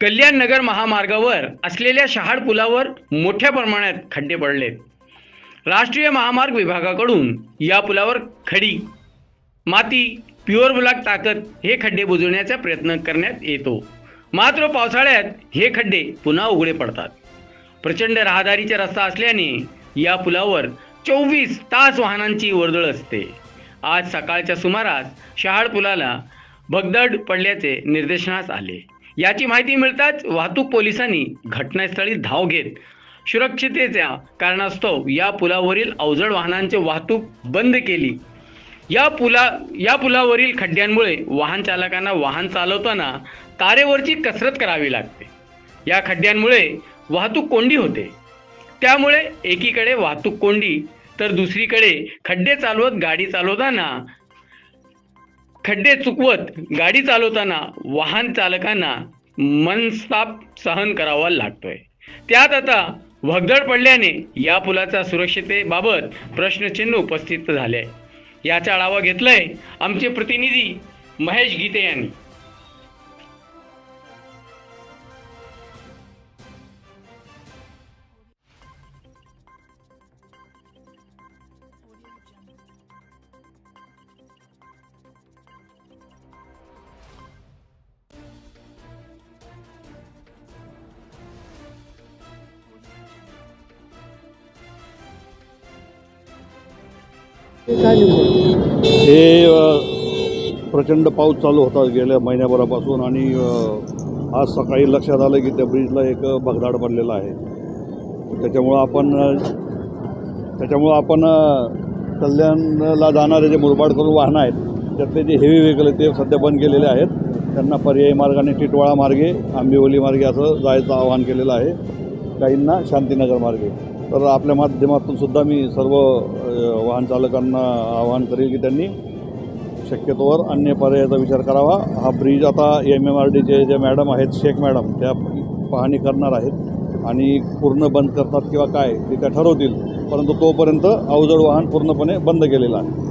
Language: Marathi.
कल्याण नगर महामार्गावर असलेल्या शहाड पुलावर मोठ्या प्रमाणात खड्डे पडलेत. राष्ट्रीय महामार्ग विभागाकडून या पुलावर खडी माती प्युअर ब्लॉक ताकद हे खड्डे बुजवण्याचा प्रयत्न करण्यात येतो. मात्र पावसाळ्यात हे खड्डे पुन्हा उघडे पडतात. प्रचंड राहदारीचा रस्ता असल्याने या पुलावर चोवीस तास वाहनांची वर्दळ असते. आज सकाळच्या सुमारास शहाड पुलाला भगदड पडल्याचे निर्देशनास आले. याची माहिती मिळताच वाहतूक पोलिसांनी घटनास्थळी धाव घेत सुरक्षितेच्या कारणास्तव या पुलावरील अवजड वाहनांची वाहतूक बंद केली. या पुला या पुलावरील खड्ड्यांमुळे वाहन चालकांना वाहन चालवताना तारेवरची कसरत करावी लागते. या खड्ड्यांमुळे वाहतूक कोंडी होते. त्यामुळे एकीकडे वाहतूक कोंडी तर दुसरीकडे खड्डे चालवत गाडी चालवताना खड्डे चुकवत गाडी चालवताना वाहन चालकांना मनस्ताप सहन करावा लागतोय. त्यात आता भगदड पडल्याने या पुलाच्या सुरक्षितेबाबत प्रश्नचिन्ह उपस्थित झाले. आहे याचा आढावा घेतलाय आमचे प्रतिनिधी महेश गीते यांनी. हे प्रचंड पाऊस चालू होता गेल्या महिन्याभरापासून आणि आज सकाळी लक्षात आलं की त्या ब्रिजला एक भगदाड पडलेला आहे. त्याच्यामुळं आपण त्याच्यामुळं आपण कल्याणला जाणारे जे मुरबाड करून वाहनं आहेत त्यातले जे हेवी व्हेकल आहेत ते सध्या बंद केलेले आहेत. त्यांना पर्यायी मार्गाने टिटवाळा मार्गे आंबिवली मार्गे असं जायचं आवाहन केलेलं आहे. काहींना शांतीनगर मार्गे. तर आपल्या माध्यमातून सुद्धा मी सर्व वाहन चालकांना आवाहन करेल की त्यांनी शक्यतोवर अन्य पर्यायाचा विचार करावा. हा ब्रिज आता एम एम आर डीचे जे मॅडम आहेत शेख मॅडम त्या पाहणी करणार आहेत आणि पूर्ण बंद करतात किंवा काय ते त्या ठरवतील. परंतु तोपर्यंत अवजड वाहन पूर्णपणे बंद केलेलं आहे.